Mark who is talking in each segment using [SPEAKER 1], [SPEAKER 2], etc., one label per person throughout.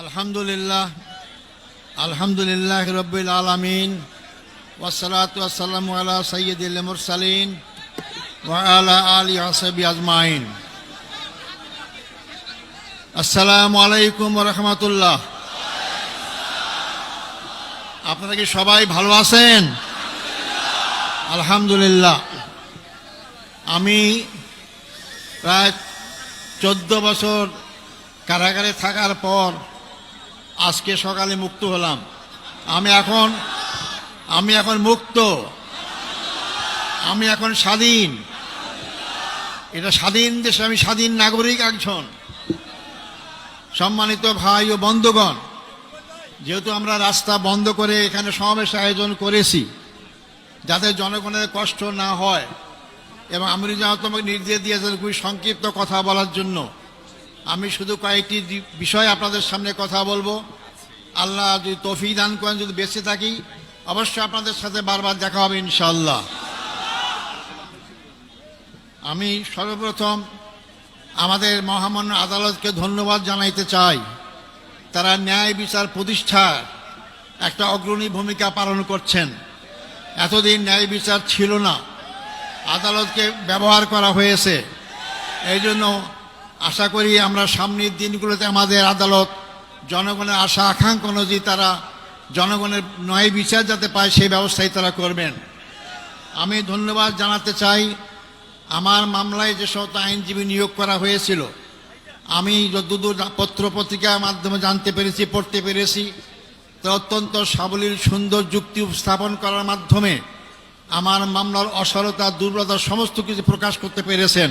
[SPEAKER 1] আলহামদুলিল্লাহ আলহামদুলিল্লাহ রব্বিল আলমিন ওয়াসালাত ওয়াসালাম আলা সৈয়দুল মুরসালিন ওয়া আলা আলি হাসাবি আজমাইন। আসসালামু আলাইকুম রহমতুল্লাহ। আপনারা কি সবাই ভালো আছেন? আলহামদুলিল্লাহ। আমি প্রায় চোদ্দ বছর কারাগারে থাকার পর আজকে সকালে মুক্ত হলাম। আমি এখন আমি এখন মুক্ত। আমি এখন স্বাধীন। এটা স্বাধীন দেশে আমি স্বাধীন নাগরিক একজন। সম্মানিত ভাই ও বন্ধুগণ, যেহেতু আমরা রাস্তা বন্ধ করে এখানে সমাবেশ আয়োজন করেছি যাতে জনগণের কষ্ট না হয়, এবং আমি যেন তোমাকে নির্দেশ দিয়েছেন খুবই সংক্ষিপ্ত কথা বলার জন্য আমি শুধু কয়েকটি বিষয় আপনাদের সামনে কথা বলব। আল্লাহ যদি তফিক দান করেন, যদি বেঁচে থাকি, অবশ্যই আপনাদের সাথে বারবার দেখা হবে ইনশাল্লাহ আমি সর্বপ্রথম আমাদের মহামান্য আদালতকে ধন্যবাদ জানাইতে চাই। তারা ন্যায় বিচার প্রতিষ্ঠার একটা অগ্রণী ভূমিকা পালন করছেন। এতদিন ন্যায় বিচার ছিল না। আদালতকে ব্যবহার করা হয়েছে। এই জন্য আশা করি আমরা সামনের দিনগুলোতে আমাদের আদালত জনগণের আশা, আকাঙ্ক্ষা অনুযায়ী তারা জনগণের নয় বিচার যাতে পায়, সেই ব্যবস্থাই তারা করবেন। আমি ধন্যবাদ জানাতে চাই, আমার মামলায় যে সমস্ত আইনজীবী নিয়োগ করা হয়েছিল, আমি যতদূর পত্র পত্রিকার মাধ্যমে জানতে পেরেছি, পড়তে পেরেছি, তা অত্যন্ত সাবলীল, সুন্দর যুক্তি উপস্থাপন করার মাধ্যমে আমার মামলার অসরতা দুর্বলতা, সমস্ত কিছু প্রকাশ করতে পেরেছেন।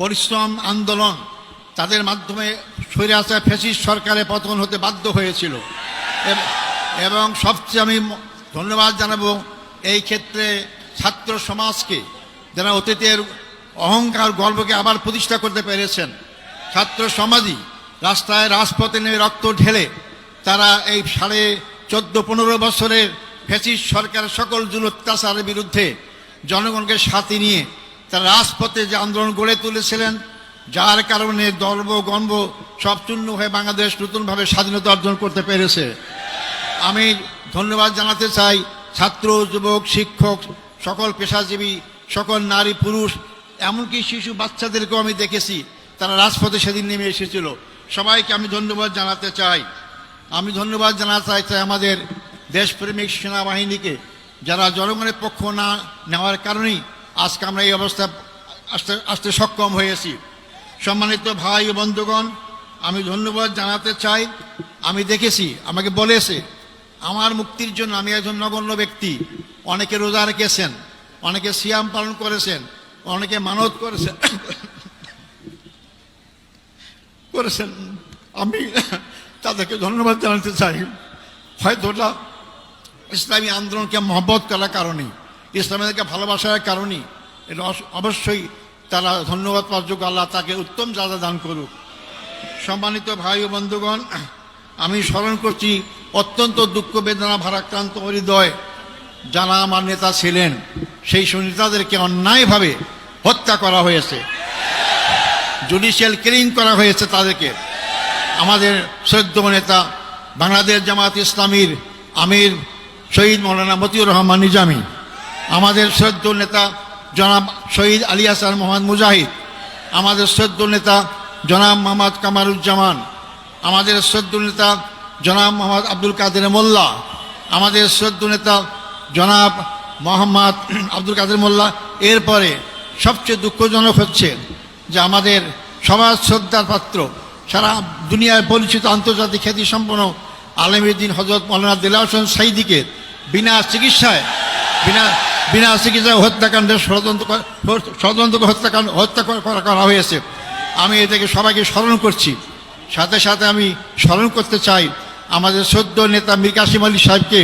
[SPEAKER 1] পরিশ্রম, আন্দোলন, তাদের মাধ্যমে সরে আসা ফেসিস সরকারের পতন হতে বাধ্য হয়েছিল। এবং সবচেয়ে আমি ধন্যবাদ জানাব এই ক্ষেত্রে ছাত্র সমাজকে যারা অতীতের অহংকার, গর্বকে আবার প্রতিষ্ঠা করতে পেরেছেন। ছাত্র সমাজই রাস্তায় রাজপথে নেমে রক্ত ঢেলে তারা এই সাড়ে চোদ্দ, পনেরো বছরের ফেসিস সরকারের সকল জুল অত্যাচারের বিরুদ্ধে জনগণকে সাথে নিয়ে তারা রাজপথে যে আন্দোলন গড়ে তুলেছিলেন, যার কারণে দর্ব গর্ব সব চূর্ণ হয়ে বাংলাদেশ নতুনভাবে স্বাধীনতা অর্জন করতে পেরেছে। আমি ধন্যবাদ জানাতে চাই ছাত্র, যুবক, শিক্ষক, সকল পেশাজীবী, সকল নারী, পুরুষ, এমনকি শিশু, বাচ্চাদেরকেও আমি দেখেছি, তারা রাজপথে সেদিন নেমে এসেছিল। সবাইকে আমি ধন্যবাদ জানাতে চাই। আমি ধন্যবাদ জানাতে চাই চাই আমাদের দেশপ্রেমিক সেনাবাহিনীকে, যারা জনগণের পক্ষ না, নেওয়ার কারণেই আজকে আমরা এই অবস্থা আসতে আসতে সক্ষম হয়েছি। সম্মানিত ভাই ও বন্ধুগণ, আমি ধন্যবাদ জানাতে চাই। আমি দেখেছি, আমাকে বলেছে, আমার মুক্তির জন্য আমি একজন নগণ্য ব্যক্তি। অনেকে রোজা রেখেছেন, অনেকে সিয়াম পালন করেছেন, অনেকে মানত করেছেন। করেছেন। আমি তাদেরকে ধন্যবাদ জানাতে চাই। হয়তো ওটা ইসলামী আন্দোলনকে মহব্বত করার কারণেই ইসলামীকে ভালোবাসার কারণেই। এটা অবশ্যই তারা ধন্যবাদ পাওয়ার যোগ্য আল্লাহ তাকে উত্তম যাদা দান করুক। সম্মানিত ভাই ও বন্ধুগণ, আমি স্মরণ করছি, অত্যন্ত দুঃখ বেদনা ভারাক্রান্ত হৃদয় যারা আমার নেতা ছিলেন, সেই সুনেতাদেরকে অন্যায়ভাবে হত্যা করা হয়েছে। জুডিশিয়াল কিলিং করা হয়েছে তাদেরকে। আমাদের শ্রদ্ধ নেতা বাংলাদেশ জামাত ইসলামীর আমির শহীদ মৌলানা মতিউর রহমান নিজামী। আমাদের শ্রদ্ধ নেতা জনাব শহীদ আলী হাসান মোহাম্মদ মুজাহিদ, আমাদের শ্রদ্ধ নেতা জনাব মোহাম্মদ কামারুজ্জামান, আমাদের শ্রদ্ধ নেতা জনাব মোহাম্মদ আব্দুল কাদের মোল্লা, আমাদের শ্রদ্ধ নেতা জনাব মোহাম্মদ আব্দুল কাদের মোল্লা। এরপরে সবচেয়ে দুঃখজনক হচ্ছে যে আমাদের সবার শ্রদ্ধার পাত্র, সারা দুনিয়ায় পরিচিত আন্তর্জাতিক খ্যাতি সম্পন্ন আলমীদ্দিন হজরত মৌলানা দিলা হোসেন সাইদিকে বিনা চিকিৎসায়, বিনা বিনা চিকিৎসায় হত্যাকাণ্ডের ষড়যন্ত্র ষড়যন্ত্র হত্যাকাণ্ড হত্যা করা হয়েছে। আমি এটাকে সবাইকে স্মরণ করছি। সাথে সাথে আমি স্মরণ করতে চাই, আমাদের সদ্য নেতা মীর কাসিম আলী সাহেবকে,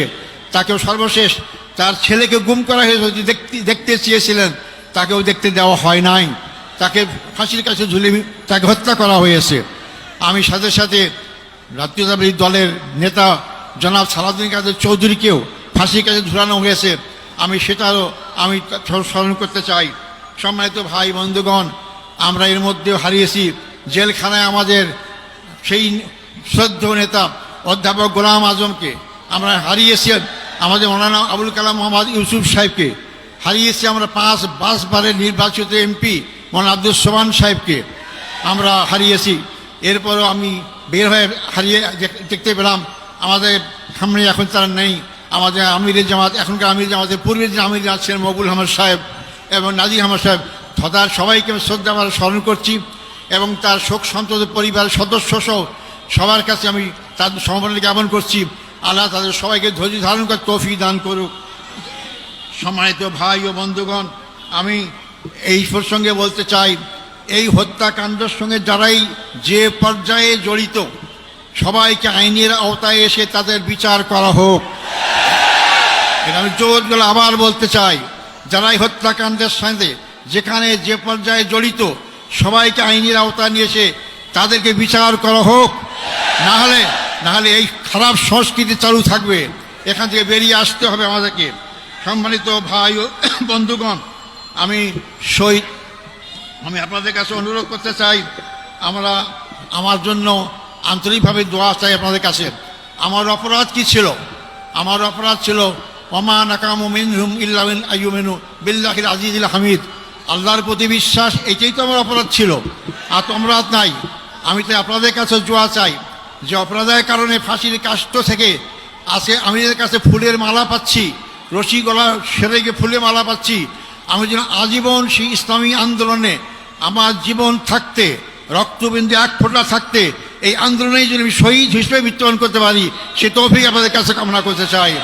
[SPEAKER 1] তাকেও সর্বশেষ তার ছেলেকে গুম করা হয়েছে দেখতে দেখতে চেয়েছিলেন, তাকেও দেখতে দেওয়া হয় নাই। তাকে ফাঁসির কাছে ঝুলে তাকে হত্যা করা হয়েছে। আমি সাথে সাথে জাতীয়তাবাদী দলের নেতা জনাব সালাউদ্দিন কাদের চৌধুরীকেও ফাঁসির কাছে ঝুলানো হয়েছে। আমি সেটারও আমি স্মরণ করতে চাই। সম্মানিত ভাই, বন্ধুগণ, আমরা এর মধ্যেও হারিয়েছি। জেলখানায় আমাদের সেই শ্রদ্ধ নেতা অধ্যাপক গোলাম আজমকে আমরা হারিয়েছি, আমাদের মৌলানা আবুল কালাম মোহাম্মদ ইউসুফ সাহেবকে। হারিয়েছি আমরা পাঁচ পাঁচবারের নির্বাচিত এমপি মৌলানা আব্দুল সোমান সাহেবকে আমরা হারিয়েছি। এরপরও আমি বের হয়ে হারিয়ে দেখতে পেলাম, আমাদের সামনে এখন তারা নেই। আমাদের আমিরের জামাত, এখনকার আমির জামাতের পূর্বের যে আমির আছেন মকবুল আহমদ সাহেব এবং নাজির আহমদ সাহেব তথার সবাইকে আমি শ্রদ্ধা আমরা স্মরণ করছি এবং তার শোক সন্তত পরিবারের সদস্য সহ সবার কাছে আমি তাদের সমবেদনা জ্ঞাপন করছি। আল্লাহ তাদের সবাইকে ধৈর্য ধারণ করে তৌফিক দান করুক। সম্মানিত ভাই ও বন্ধুগণ, আমি এই প্রসঙ্গে বলতে চাই, এই হত্যাকাণ্ডের সঙ্গে যারাই যে পর্যায়ে জড়িত, সবাইকে আইনের আওতায় এসে তাদের বিচার করা হোক। আমি জোর গলে আবার বলতে চাই, যারাই হত্যাকাণ্ডের সাথে যেখানে যে পর্যায়ে জড়িত, সবাইকে আইনের আওতায় নিয়েছে তাদেরকে বিচার করা হোক। না হলে না হলে এই খারাপ সংস্কৃতি চালু থাকবে। এখান থেকে বেরিয়ে আসতে হবে আমাদেরকে। সম্মানিত ভাই ও বন্ধুগণ, আমি শহীদ, আমি আপনাদের কাছে অনুরোধ করতে চাই, আমরা আমার জন্য আন্তরিকভাবে দোয়া চাই আপনাদের কাছে। আমার অপরাধ কি ছিল? আমার অপরাধ ছিল ওমা নাকাম মিনহুম ইল্লামিন আইয়ুমিনু। বিল্লাহিল আজিজুল হামিদ। আল্লাহর প্রতি বিশ্বাস, এটাই তো আমার অপরাধ ছিল। আর তো অপরাধ নাই। আমি তো আপনাদের কাছে জোয়া চাই। যে অপরাধের কারণে ফাঁসির কাষ্ট থেকে আছে, আমি কাছে ফুলের মালা পাচ্ছি। রশি গলা সেরে গিয়ে ফুলের মালা পাচ্ছি। আমি যেন আজীবন সেই ইসলামী আন্দোলনে আমার জীবন থাকতে, রক্তবিন্দু এক ফোঁটা থাকতে, এই আন্দোলনে যদি আমি শহীদ হিসেবে মৃত্যুবরণ করতে পারি, সে তৌফিক আপনাদের কাছে কামনা করতে চাই।